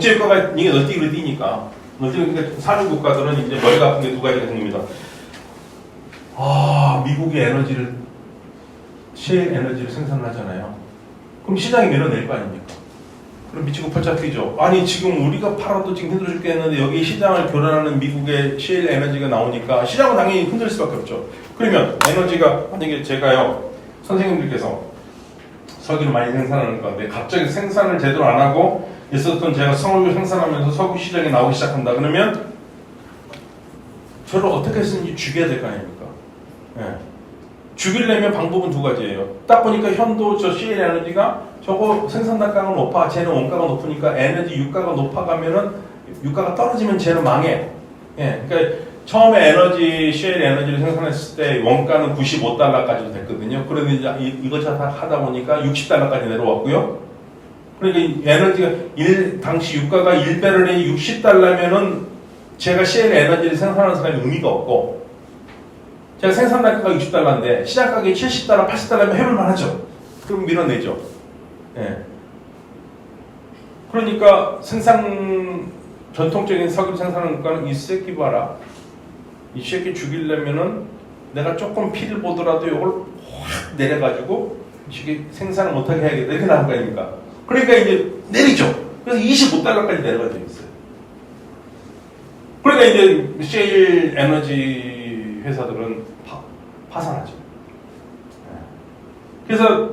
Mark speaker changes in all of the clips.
Speaker 1: 국제유가가 이게 널뛰기로 뛰니까 널뛰기 그러니까 산유 국가들은 이제 머리가 아픈 게 두 가지가 생깁니다. 아 미국의 에너지를 셰일 에너지를 생산하잖아요. 그럼 시장이 밀어낼 거 아닙니까? 그럼 미치고 팔짝 뛰죠. 아니 지금 우리가 팔아도 지금 힘들어 죽겠는데 여기 시장을 교란하는 미국의 셰일 에너지가 나오니까 시장은 당연히 흔들 수밖에 없죠. 그러면 에너지가 만약에 제가요 선생님들께서 석유를 많이 생산하는 건데 갑자기 생산을 제대로 안 하고 있었던 제가 석유 생산하면서 석유 시장에 나오기 시작한다 그러면 저를 어떻게 해서든지 죽여야 될 거 아닙니까? 예. 죽이려면 방법은 두 가지예요. 딱 보니까 현도 저 CL 에너지가 저거 생산 단가가 높아, 쟤는 원가가 높으니까 에너지 유가가 높아가면은 유가가 떨어지면 쟤는 망해. 예, 그러니까 처음에 에너지 CL 에너지를 생산했을 때 원가는 95달러까지 됐거든요. 그런데 이제 이- 이것저것 다 하다 보니까 60달러까지 내려왔고요. 그러니까 이 에너지가 일, 당시 유가가 1배럴이 60달러면은 제가 CL 에너지를 생산하는 사람이 의미가 없고 제가 생산 단가가 60달러인데 시장 가격이 70달러, 80달러면 해볼만 하죠. 그럼 밀어내죠. 예. 그러니까 생산 전통적인 석유 생산하는 거는 이 새끼 봐라. 이 새끼 죽이려면은 내가 조금 피를 보더라도 이걸 확 내려가지고 이게 생산을 못하게 해야겠다 이렇게 나온 거 아닙니까? 그러니까 이제 내리죠. 그래서 25달러까지 내려가져 있어요. 그러니까 이제 셰일 에너지 회사들은 파, 파산하죠. 예. 그래서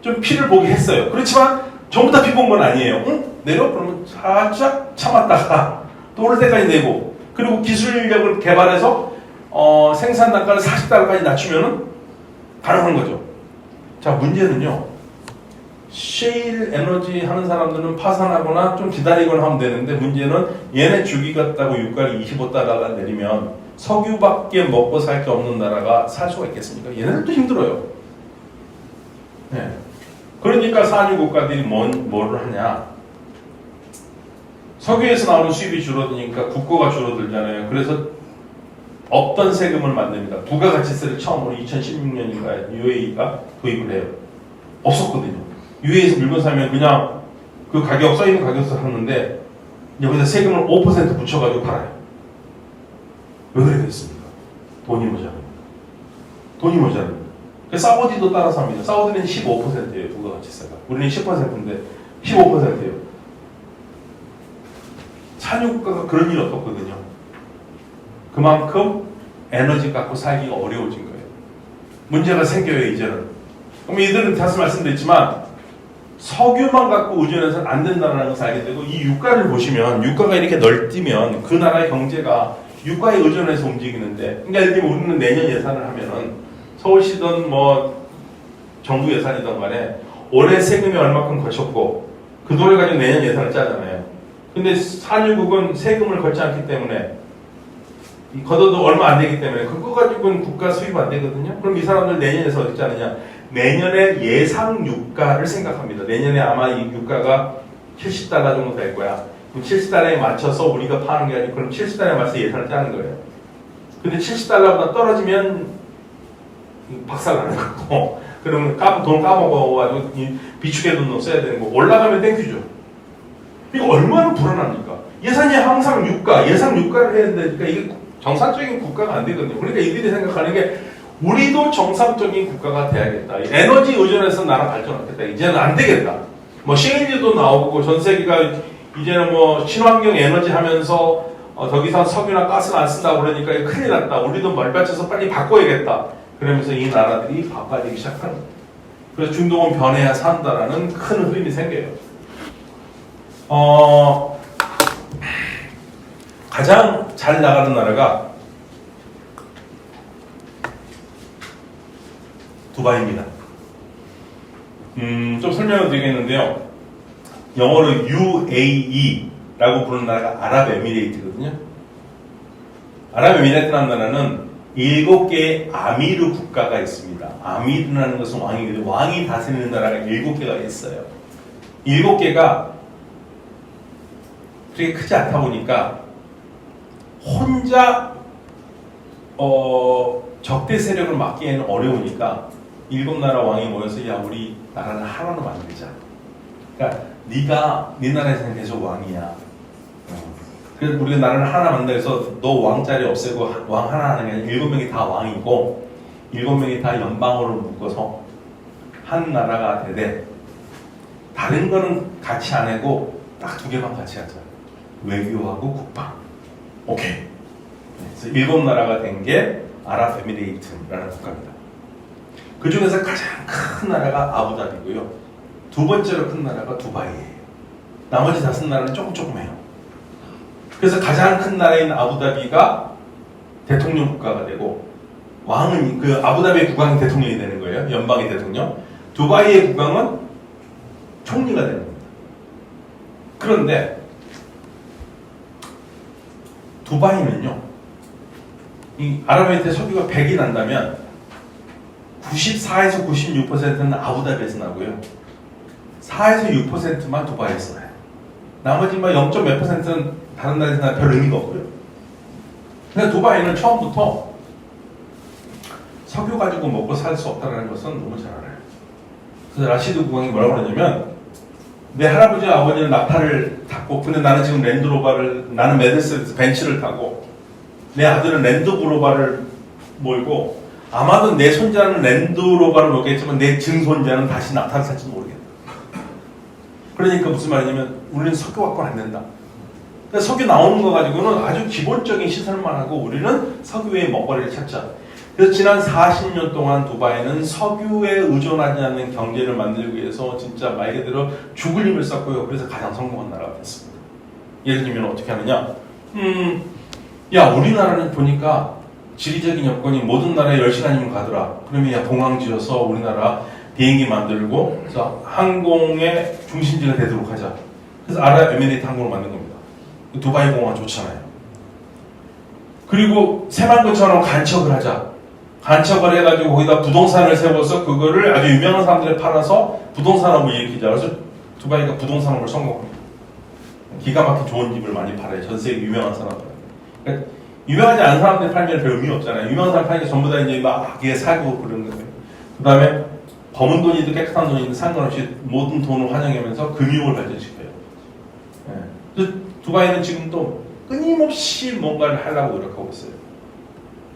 Speaker 1: 좀 피를 보게 했어요. 그렇지만 전부 다 피 본 건 아니에요. 응? 내려? 그러면 살짝 참았다가 또 오를 때까지 내고 그리고 기술력을 개발해서 어, 생산 단가를 40달러까지 낮추면은 가능한 거죠. 자, 문제는요. 셰일 에너지 하는 사람들은 파산하거나 좀 기다리거나 하면 되는데 문제는 얘네 주기 같다고 유가를 25달러가 내리면 석유밖에 먹고 살 게 없는 나라가 살 수가 있겠습니까? 얘네들도 힘들어요. 네. 그러니까 산유 국가들이 뭔, 뭐를 하냐. 석유에서 나오는 수입이 줄어드니까 국고가 줄어들잖아요. 그래서 없던 세금을 만듭니다. 부가가치세를 처음으로 2016년인가 UAE가 도입을 해요. 없었거든요. UAE에서 물건 사면 그냥 그 가격 써있는 가격에서 샀는데 여기다 세금을 5% 붙여가지고 팔아요. 왜 그러겠습니까? 돈이 모자랍니다. 돈이 모자랍니다. 그래서 사우디도 따라서 합니다. 사우디는 15%예요, 부가가치세가. 우리는 10%인데 15%예요. 산유국가가 그런 일이 없었거든요. 그만큼 에너지 갖고 살기가 어려워진 거예요. 문제가 생겨요, 이제는. 그럼 이들은 다시 말씀드렸지만, 석유만 갖고 의존해서는 안 된다는 것을 알게 되고, 이 유가를 보시면, 유가가 이렇게 널뛰면 그 나라의 경제가 유가에 의존해서 움직이는데, 그러니까 예를 들면 우리는 내년 예산을 하면은 서울시든 뭐 정부 예산이든 간에 올해 세금이 얼마큼 거쳤고, 그 돈을 가지고 내년 예산을 짜잖아요. 근데 산유국은 세금을 걷지 않기 때문에 이 걷어도 얼마 안 되기 때문에 그거 가지고는 국가 수입 안 되거든요. 그럼 이 사람들 내년에서 어떻게 하느냐? 내년에 예상 유가를 생각합니다. 내년에 아마 이 유가가 70달러 정도 될 거야. 그럼 70달러에 맞춰서 우리가 파는 게 아니고 그럼 70달러에 맞춰서 예산을 짜는 거예요. 근데 70달러보다 떨어지면 박살 나는 거고 그러면 까, 돈 까먹어가지고 이 비축의 돈도 써야 되는 거 올라가면 땡큐죠. 이거 얼마나 불안합니까? 예산이 항상 유가, 예상 유가를 해야 되니까 이게 정상적인 국가가 안 되거든요. 그러니까 이들이 생각하는 게 우리도 정상적인 국가가 돼야겠다. 에너지 의존해서 나라 발전하겠다. 이제는 안 되겠다. 뭐 셰일리도 나오고 전 세계가 이제는 뭐 친환경 에너지 하면서 어, 더 이상 석유나 가스는 안 쓴다고 그러니까 큰일 났다. 우리도 멀받쳐서 빨리 바꿔야겠다. 그러면서 이 나라들이 바빠지기 시작하는. 그래서 중동은 변해야 산다라는 큰 흐름이 생겨요. 어, 가장 잘 나가는 나라가 두바이입니다. 음, 좀 설명을 드리겠는데요. 영어로 UAE라고 부르는 나라가 아랍에미레이트거든요. 아랍에미레이트라는 나라는 일곱 개의 아미르 국가가 있습니다. 아미르라는 것은 왕이거든요. 왕이 다스리는 나라가 일곱 개가 있어요. 일곱 개가 그렇게 크지 않다 보니까 혼자 어, 적대 세력을 막기에는 어려우니까 일곱 나라 왕이 모여서 야 우리 나라를 하나로 만들자 그러니까 네가 네 나라에서는 계속 왕이야. 어. 그래서 우리가 나라를 하나 만들어서 너 왕자리 없애고 하- 왕 하나 하는 게 아니라 일곱 명이 다 왕이고 일곱 명이 다 연방으로 묶어서 한 나라가 되되 다른 거는 같이 안 하고 딱 두 개만 같이 하자. 외교하고 국방. 오케이. 네, 그래서 일곱 나라가 된 게 아랍에미레이트라는 국가입니다. 그 중에서 가장 큰 나라가 아부다비고요. 두 번째로 큰 나라가 두바이예요. 나머지 다섯 나라는 조금 조금해요. 그래서 가장 큰 나라인 아부다비가 대통령 국가가 되고 왕은 그 아부다비 국왕이 대통령이 되는 거예요. 연방의 대통령. 두바이의 국왕은 총리가 되는 겁니다. 그런데 두바이는요. 이 아랍에미리트 석유가 100이 난다면 94에서 96%는 아부다비에서 나고요. 4에서 6%만 두바이에서 나요. 나머지 막0몇 퍼센트는 다른 나라에서 나별 의미가 없고요. 근데 두바이는 처음부터 석유 가지고 먹고 살 수 없다는 것은 너무 잘 알아요. 그래서 라시드 국왕이 뭐라고 그러냐면 내 할아버지 아버지는 낙타를 탔고 근데 나는 지금 랜드로버를 나는 메르세데스 벤츠를 타고 내 아들은 랜드로버를 몰고 아마도 내 손자는 랜드로버를 몰겠지만 내 증손자는 다시 탈지 모르겠다. 그러니까 무슨 말이냐면 우리는 석유 갖고는 안 된다. 그러니까 석유 나오는 거 가지고는 아주 기본적인 시설만 하고 우리는 석유의 먹거리를 찾자. 그래서 지난 40년 동안 두바이는 석유에 의존하지 않는 경제를 만들기 위해서 진짜 말 그대로 죽을 힘을 썼고요. 그래서 가장 성공한 나라가 됐습니다. 예를 들면 어떻게 하느냐? 음, 야 우리나라는 보니까 지리적인 여건이 모든 나라에 10시간이면 가더라. 그러면 야 공항 지어서 우리나라 비행기 만들고 그래서 항공의 중심지가 되도록 하자. 그래서 아랍에미레이트 항공을 만든 겁니다. 두바이 공항 좋잖아요. 그리고 새만금처럼 간척을 하자. 간척을 해가지고 거기다 부동산을 세워서 그거를 아주 유명한 사람들에 팔아서 부동산업을 일으키자. 그래서 두바이가 부동산업을 성공합니다. 기가 막힌 좋은 집을 많이 팔아요. 전 세계 유명한 사람들. 그러니까 유명하지 않은 사람들 팔면 별 의미 없잖아요. 유명한 사람 팔니까 전부 다 이제 막 거기에 살고 그런 거예요. 그 다음에 검은 돈이든 깨끗한 돈이든 상관없이 모든 돈을 환영하면서 금융을 발전시켜요. 예. 두바이는 지금 또 끊임없이 뭔가를 하려고 노력하고 있어요.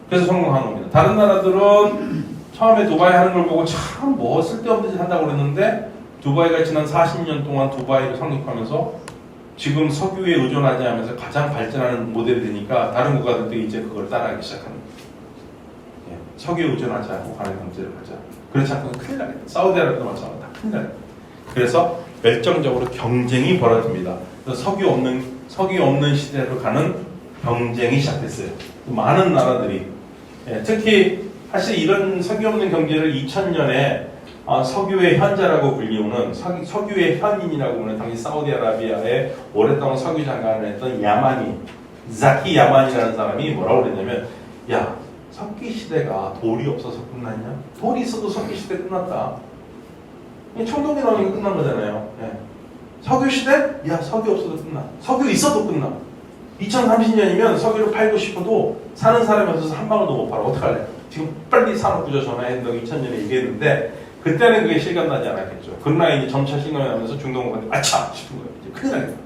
Speaker 1: 그래서 성공한 겁니다. 다른 나라들은 처음에 두바이 하는 걸 보고 참 뭐 쓸데없는 짓 한다고 그랬는데 두바이가 지난 40년 동안 두바이를 성립하면서 지금 석유에 의존하지 않으면서 가장 발전하는 모델이 되니까 다른 국가들도 이제 그걸 따라하기 시작하는 거예요. 예, 석유에 의존하지 않고 가는 경제를 하자. 그렇지 않고는 큰일 나겠다. 사우디아라비아도 마찬가지다. 큰일 나겠다. 그래서 열정적으로 경쟁이 벌어집니다. 석유 없는 석유 없는 시대로 가는 경쟁이 시작됐어요. 많은 나라들이 예, 특히 사실 이런 석유 없는 경제를 2000년에 아, 석유의 현자라고 불리우는 석유, 석유의 현인이라고 하는 당시 사우디아라비아의 오랫동안 석유 장관을 했던 야마니 자키 야마니라는 사람이 뭐라고 그랬냐면 야 석기 시대가 돌이 없어서 끝났냐? 돌이 있어도 석기 시대 끝났다. 이 청동기 나오니까 끝난 거잖아요. 예. 석유 시대? 야 석유 없어도 끝나. 석유 있어도 끝나. 2030년이면 석유를 팔고 싶어도 사는 사람이 없어서 한 방울도 못 팔아. 어떡할래? 지금 빨리 산업구조 전환한다고 2000년에 얘기했는데 그때는 그게 실감나지 않았겠죠. 그러나 이제 점차 실감이 나면서 중동국한테 아차 싶은 거예요. 이제 큰일 나겠다.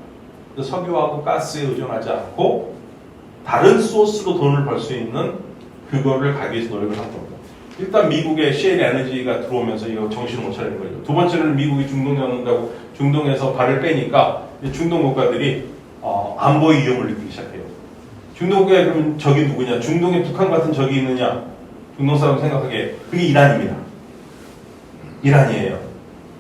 Speaker 1: 석유하고 가스에 의존하지 않고 다른 소스로 돈을 벌 수 있는 그거를 가기 위해서 노력을 한 겁니다. 일단 미국의 셰일 에너지가 들어오면서 이거 정신을 못 차리는 거죠. 두 번째는 미국이 중동 잡는다고 중동에서 발을 빼니까 중동 국가들이 어, 안보 위험을 느끼기 시작해요. 중동 국가에 그러면 적이 누구냐? 중동에 북한 같은 적이 있느냐? 중동 사람 생각하기에 그게 이란입니다. 이란이에요.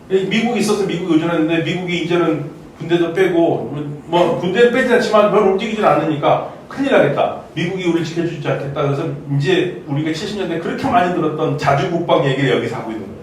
Speaker 1: 미국이 있어서 미국이 의존했는데 미국이 이제는 군대도 빼고 뭐 군대를 빼지 않지만 별 움직이질 않으니까 큰일 나겠다. 미국이 우리를 지켜주지 않겠다. 그래서 이제 우리가 70년대 그렇게 많이 들었던 자주국방 얘기를 여기서 하고 있는 거예요.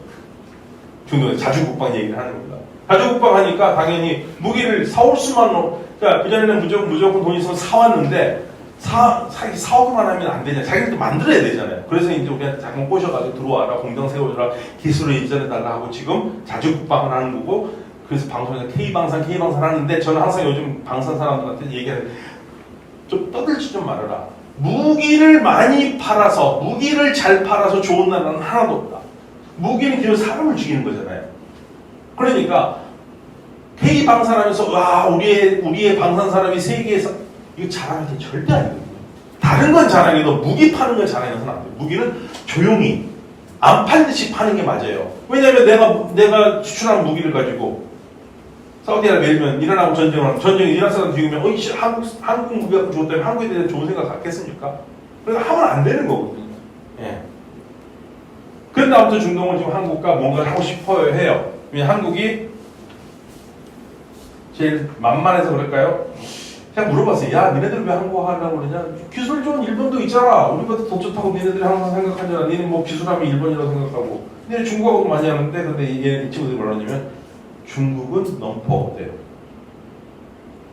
Speaker 1: 중동에 자주국방 얘기를 하는 겁니다. 자주국방 하니까 당연히 무기를 사올 수만 없- 그러니까 그전에는 무조건, 무조건 돈 있으면 사왔는데 사, 사, 사오기만 하면 안 되냐. 자기들도 만들어야 되잖아요. 그래서 이제 우리가 잠깐 꼬셔가지고 들어와라, 공장 세워줘라, 기술을 이전해달라 하고 지금 자주국방을 하는 거고, 그래서 방송에서 K방산, K방산 하는데 저는 항상 요즘 방산 사람들한테 얘기하는 좀 떠들지 좀 말아라. 무기를 많이 팔아서, 무기를 잘 팔아서 좋은 나라는 하나도 없다. 무기는 기본 사람을 죽이는 거잖아요. 그러니까 회의 방산하면서 와 우리의 우리의 방산 사람이 세계에서 이거 자랑할 게 절대 아니거든요. 다른 건 자랑해도 무기 파는 건 자랑해서는 안 돼요. 무기는 조용히 안 팔듯이 파는 게 맞아요. 왜냐하면 내가 내가 추출한 무기를 가지고 사우디아라비아 예를 들면 이란하고 전쟁을 하면 전쟁이 이란 사람 죽이면 어이 씨, 한국 한국 무기 갖고 죽었다면 한국에 대해 좋은 생각 갖겠습니까? 그래서 하면 안 되는 거거든요. 예. 그런데 아무튼 중동은 지금 한국과 뭔가를 하고 싶어요 해요. 왜냐 한국이 제일 만만해서 그럴까요? 그냥 물어봤어요. 야, 니네들 왜 한국 하려고 그러냐? 기술 좋은 일본도 있잖아. 우리보다 더 좋다고 니네들이 항상 생각하잖아. 니네 뭐 기술하면 일본이라고 생각하고. 니네 중국하고도 많이 하는데, 근데 이게 이 친구들이 뭐라냐면 중국은 너무 버겁대요.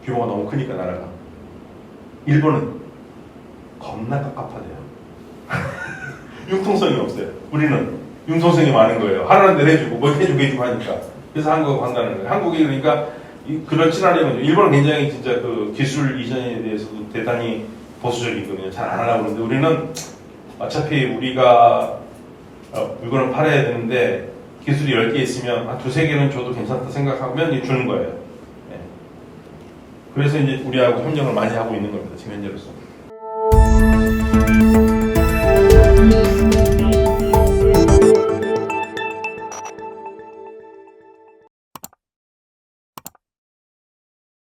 Speaker 1: 규모가 너무 크니까 나라가. 일본은 겁나 깝깝하대요. 융통성이 없어요. 우리는 융통성이 많은 거예요. 하라는 대로 해주고, 뭐 해주고 해주고 하니까. 그래서 한국하고 간다는 거예요. 한국이 그러니까 이- 그렇진 않으면 일본은 굉장히 진짜 그 기술 이전에 대해서도 대단히 보수적이거든요. 잘 안 하려고 그러는데 우리는 어차피 우리가 어, 물건을 팔아야 되는데 기술이 10개 있으면 한 두세 개는 줘도 괜찮다 생각하면 주는 거예요. 네. 그래서 이제 우리하고 협력을 많이 하고 있는 겁니다. 지금 현재로서.